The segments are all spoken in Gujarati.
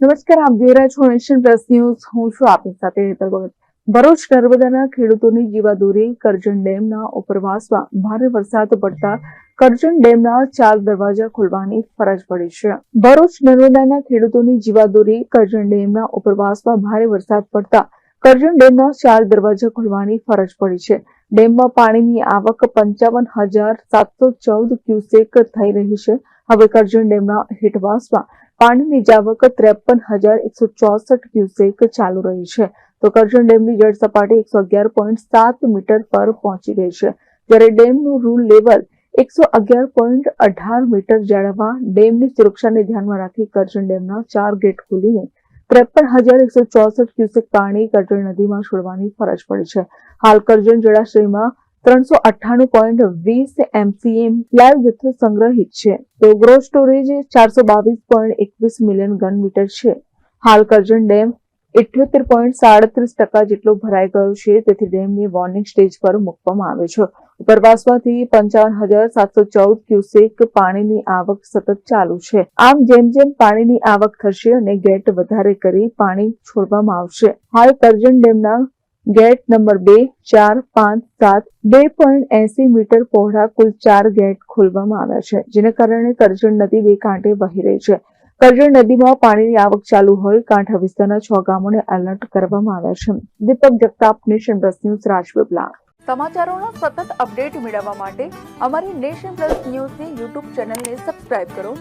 નમસ્કાર, આપ જોઈ રહ્યા છો નેશન પ્લસ ન્યૂઝ હું છું આપની સાથે હેતલ ભગત. ભરૂચ નર્મદાના ખેડૂતોની જીવાદોરી કરજણ ડેમના ઉપરવાસમાં ભારે વરસાદ પડતા કરજણ ડેમના ચાર દરવાજા ખોલવાની ફરજ પડી છે. ભરૂચ નર્મદાના ખેડૂતોની જીવાદોરી કરજણ ડેમના ઉપરવાસમાં ભારે વરસાદ પડતા કરજણ ડેમના ચાર દરવાજા ખોલવાની ફરજ પડી છે. ડેમમાં પાણીની આવક પંચાવન હજાર સાતસો ચૌદ ક્યુસેક થઈ રહી છે. હવે કરજણ ડેમના હેઠવાસમાં પાણીની જાવક ત્રેપન હજાર એકસો ચોસઠ ક્યુસેક ચાલુ રહી છે. તો કરજણ ડેમની જળ સપાટી એકસો અગિયાર પોઈન્ટ સાત મીટર પર પહોંચી ગઈ છે. જ્યારે ડેમનું રૂલ લેવલ એકસો અગિયાર પોઈન્ટ અઢાર મીટર જાળવવા ડેમની સુરક્ષાને ધ્યાનમાં રાખી કરજણ ડેમના ચાર ગેટ ખોલીને ત્રેપન હજાર એકસો ચોસઠ ક્યુસેક પાણી કરજણ નદીમાં છોડવાની ફરજ પડી છે. હાલ કરજણ જળાશયમાં ત્રણસો અઠ્ઠાણું પોઈન્ટ વીસ એમસીએમ લાઈવ જથ્થો સંગ્રહિત છે. તો ગ્રોથ સ્ટોરેજ ચારસો બાવીસ પોઈન્ટ એકવીસ મિલિયન ઘન મીટર છે. હાલ કરજણ ડેમ ઇઠ્યોતેર પોઈન્ટ સાડત્રીસ ટકા જેટલો ભરાઈ ગયો છે. તેથી ડેમને વોર્નિંગ સ્ટેજ પર મૂકવામાં આવે છે. ઉપરવાસમાંથી પંચાવન હજાર સાતસો ચૌદ ક્યુસેક પાણીની આવક સતત ચાલુ છે. આમ જેમ જેમ પાણીની આવક થશે અને ગેટ વધારે કરી પાણી છોડવામાં આવશે. હાલ કરજણ ડેમના ગેટ નંબર બે, ચાર, પાંચ, સાત, બે પોઈન્ટ એસી મીટર પહોળા કુલ ચાર ગેટ ખોલવામાં આવ્યા છે, જેને કારણે કરજણ નદી બે કાંઠે વહી રહી છે. કરજણ નદીમાં પાણીની આવક ચાલુ હોય કાંઠા વિસ્તારના છ ગામોને એલર્ટ કરવામાં આવ્યા છે. Deepak Jagtap nation plus news, Rajpipla. સમાચારોના સતત અપડેટ મેળવવા માટે અમારી નેશન પ્લસ ન્યૂઝની યુટ્યુબ ચેનલને સબસ્ક્રાઇબ કરો,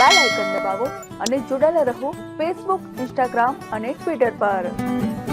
બેલ આઇકન દબાવો અને જોડાયેલા રહો ફેસબુક, ઇન્સ્ટાગ્રામ અને ટ્વિટર પર.